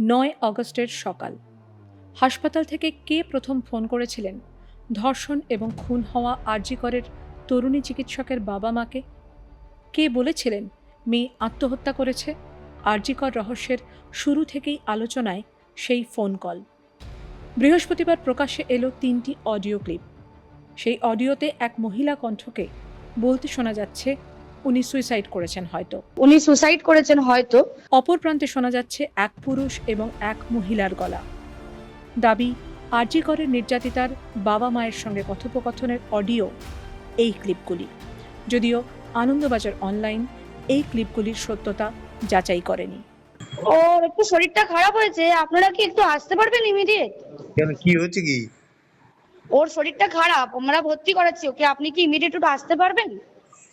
নয় অগস্টের সকাল। হাসপাতাল থেকে কে প্রথম ফোন করেছিলেন? ধর্ষণ এবং খুন হওয়া আরজিকরের তরুণী চিকিৎসকের বাবা মাকে? কে বলেছিলেন মেয়ে আত্মহত্যা করেছে? আরজিকর রহস্যের শুরু থেকেই আলোচনায় সেই ফোন কল। বৃহস্পতিবার প্রকাশ্যে এলো তিনটি অডিও ক্লিপ। সেই অডিওতে এক মহিলা কণ্ঠকে বলতে শোনা যাচ্ছে উনি সুইসাইড করেছেন হয়তো। উনি সুসাইড করেছেন হয়তো। অপর প্রান্তে শোনা যাচ্ছে এক পুরুষ এবং এক মহিলার গলা। দাবি আরজিকরের নির্যাতিতার বাবা মায়ের সঙ্গে কথোপকথনের অডিও এই ক্লিপগুলি। যদিও আনন্দবাজার অনলাইন এই ক্লিপগুলির সত্যতা যাচাই করেনি। ওর একটু শরীরটা খারাপ হয়েছে আপনারা কি একটু আসতে পারবেন ইমিডিয়েট কেন কি হচ্ছে কি? ওর শরীরটা খারাপ আমরা ভর্তি করাচ্ছি ওকে আপনি কি ইমিডিয়েট একটু আসতে পারবেন?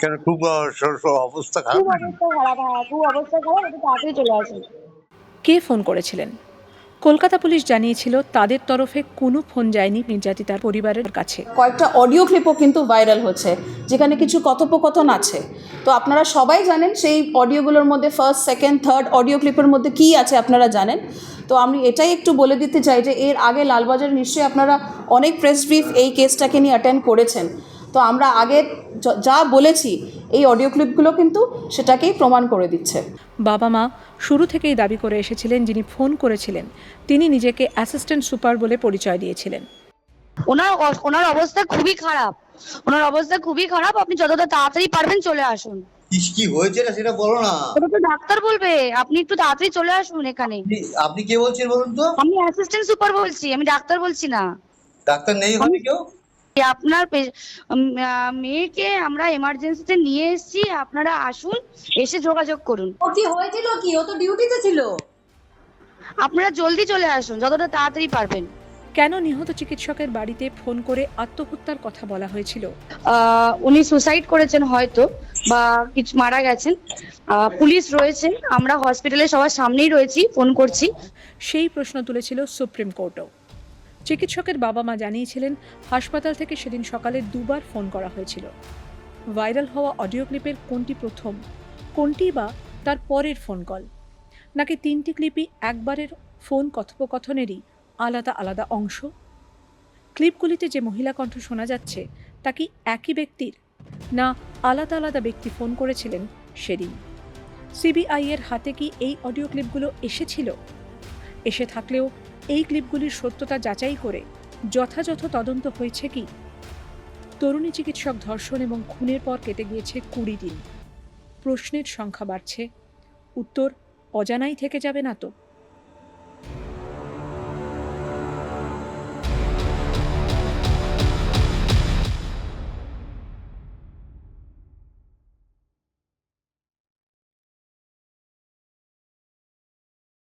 কেন খুব আহ, স- স- অবস্থা খারাপ খুব অবস্থা খারাপ হ্যাঁ খুব অবস্থা খারাপ একটু তাড়াতাড়ি চলে আসুন। কে ফোন করেছিলেন? কলকাতা পুলিশ জানিয়েছিল তাদের তরফে কোনো ফোন যায়নি নির্যাতিতার পরিবারের কাছে। কয়েকটা অডিও ক্লিপও কিন্তু ভাইরাল হচ্ছে যেখানে কিছু কথোপকথন আছে। তো আপনারা সবাই জানেন সেই অডিওগুলোর মধ্যে ফার্স্ট সেকেন্ড থার্ড অডিও ক্লিপের মধ্যে কী আছে আপনারা জানেন? তো আমি এটাই একটু বলে দিতে চাই যে এর আগে লালবাজার নিশ্চয়ই আপনারা অনেক প্রেস ব্রিফ এই কেসটাকে নিয়ে অ্যাটেন্ড করেছেন। তো আমরা আগে য- বলেছি এই অডিও ক্লিপগুলো কিন্তু সেটাকেই প্রমাণ করে দিচ্ছে। বাবা মা শুরু থেকেই দাবি করে এসেছিলেন যিনি ফোন করেছিলেন তিনি নিজেকে অ্যাসিস্ট্যান্ট সুপার বলে পরিচয় দিয়েছিলেন। ওনার ওনার অবস্থা খুবই খারাপ। ওনার অবস্থা খুবই খারাপ আপনি যতটা তাড়াতাড়ি পারবেন চলে আসুন। কি হয়েছে না সেটা বলো না। ওটা তো ডাক্তার বলবে আপনি একটু তাড়াতাড়ি চলে আসুন এখানে। আপনি- কে বলছেন বলুন তো? আমি অ্যাসিস্ট্যান্ট সুপার বলছি আমি ডাক্তার বলছি না। ডাক্তার নেই ওখানে কেউ? আপনার পে- মেয়েকে আমরা এমার্জেন্সিতে নিয়ে এসেছি আপনারা আসুন এসে যোগাযোগ করুন। ও কি হয়েছিল কি? ও তো ডিউটিতে ছিল? আপনারা জলদি চলে আসুন যতটা তাড়াতাড়ি পারবেন। কেন নিহত চিকিৎসকের বাড়িতে ফোন করে আত্মহত্যার কথা বলা হয়েছিল? আহ, উনি সুসাইড করেছেন হয়তো বা কিছু মারা গেছেন। আহ, পুলিশ রয়েছেন আমরা হসপিটালে সবার সামনেই রয়েছি ফোন করছি। সেই প্রশ্ন তুলেছিল সুপ্রিম কোর্টও। চিকিৎসকের বাবা মা জানিয়েছিলেন, হাসপাতাল থেকে সেদিন সকালে দুবার ফোন করা হয়েছিল। ভাইরাল হওয়া অডিও ক্লিপের কোনটি প্রথম, কোনটি বা তার পরের ফোন কল? নাকি তিনটি ক্লিপই একবারের ফোন কথোপকথনেরই আলাদা আলাদা অংশ? ক্লিপগুলিতে যে মহিলা কণ্ঠ শোনা যাচ্ছে, তা কি একই ব্যক্তির, না আলাদা আলাদা ব্যক্তি ফোন করেছিলেন সেদিন? সিবিআই এর হাতে কি এই অডিও ক্লিপগুলো এসেছিল? এসে থাকলেও এই ক্লিপগুলির সত্যতা যাচাই করে যথাযথ তদন্ত হয়েছে কি? তরুণী চিকিৎসক ধর্ষণ এবং খুনের পর কেটে গিয়েছে কুড়ি দিন। প্রশ্নের সংখ্যা বাড়ছে। উত্তর, অজানাই থেকে যাবে না তো।